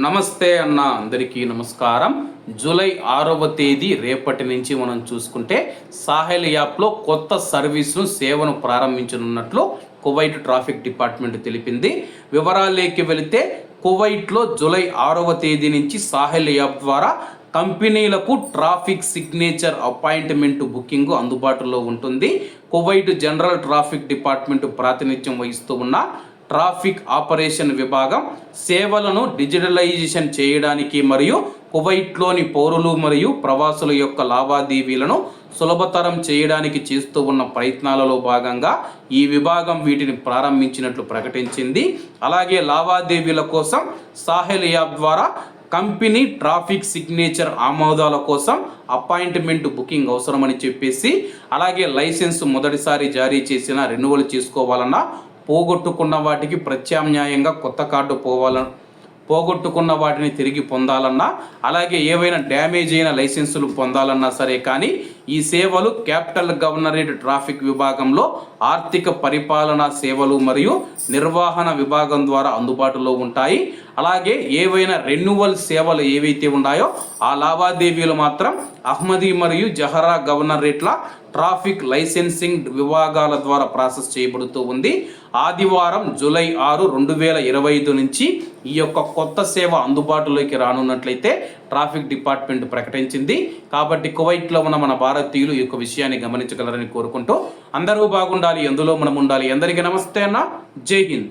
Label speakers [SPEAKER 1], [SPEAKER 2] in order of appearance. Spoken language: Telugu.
[SPEAKER 1] నమస్తే అన్న అందరికీ నమస్కారం. జూలై ఆరవ తేదీ రేపటి నుంచి మనం చూసుకుంటే సాహెల్ యాప్లో కొత్త సర్వీస్ను సేవను ప్రారంభించనున్నట్లు కువైట్ ట్రాఫిక్ డిపార్ట్మెంట్ తెలిపింది. వివరాలేకి వెళితే కువైట్లో జూలై ఆరవ తేదీ నుంచి సాహెల్ యాప్ ద్వారా కంపెనీలకు ట్రాఫిక్ సిగ్నేచర్ అపాయింట్మెంట్ బుకింగ్ అందుబాటులో ఉంటుంది. కువైట్ జనరల్ ట్రాఫిక్ డిపార్ట్మెంట్ ప్రాతినిధ్యం వహిస్తూ ఉన్న ట్రాఫిక్ ఆపరేషన్ విభాగం సేవలను డిజిటలైజేషన్ చేయడానికి మరియు కువైట్లోని పౌరులు మరియు ప్రవాసుల యొక్క లావాదేవీలను సులభతరం చేయడానికి చేస్తూ ఉన్న ప్రయత్నాలలో భాగంగా ఈ విభాగం వీటిని ప్రారంభించినట్లు ప్రకటించింది. అలాగే లావాదేవీల కోసం సాహెల్ యాప్ ద్వారా కంపెనీ ట్రాఫిక్ సిగ్నేచర్ ఆమోదాల కోసం అపాయింట్మెంట్ బుకింగ్ అవసరమని చెప్పేసి అలాగే లైసెన్స్ మొదటిసారి జారీ చేసిన రెన్యువల్ చేసుకోవాలన్నా పోగొట్టుకున్న వాటికి ప్రత్యామ్నాయంగా కొత్త కార్డు పోవాల పోగొట్టుకున్న వాటిని తిరిగి పొందాలన్నా అలాగే ఏవైనా డ్యామేజ్ అయిన లైసెన్సులు పొందాలన్నా సరే కానీ ఈ సేవలు క్యాపిటల్ గవర్నరేట్ ట్రాఫిక్ విభాగంలో ఆర్థిక పరిపాలనా సేవలు మరియు నిర్వహణ విభాగం ద్వారా అందుబాటులో ఉంటాయి. అలాగే ఏవైనా రెన్యువల్ సేవలు ఏవైతే ఉన్నాయో ఆ లావాదేవీలు మాత్రం అహ్మదీ మరియు జహరా గవర్నరేట్ల ట్రాఫిక్ లైసెన్సింగ్ విభాగాల ద్వారా ప్రాసెస్ చేయబడుతూ ఉంది. ఆదివారం జూలై ఆరు రెండు వేల ఇరవై ఐదు నుంచి ఈ యొక్క కొత్త సేవ అందుబాటులోకి రానున్నట్లయితే ట్రాఫిక్ డిపార్ట్మెంట్ ప్రకటించింది. కాబట్టి కువైట్లో ఉన్న మన భారతీయులు ఈ యొక్క విషయాన్ని గమనించగలరని కోరుకుంటూ అందరూ బాగుండాలి ఎందులో మనం ఉండాలి. అందరికీ నమస్తే అన్న. జై హింద్.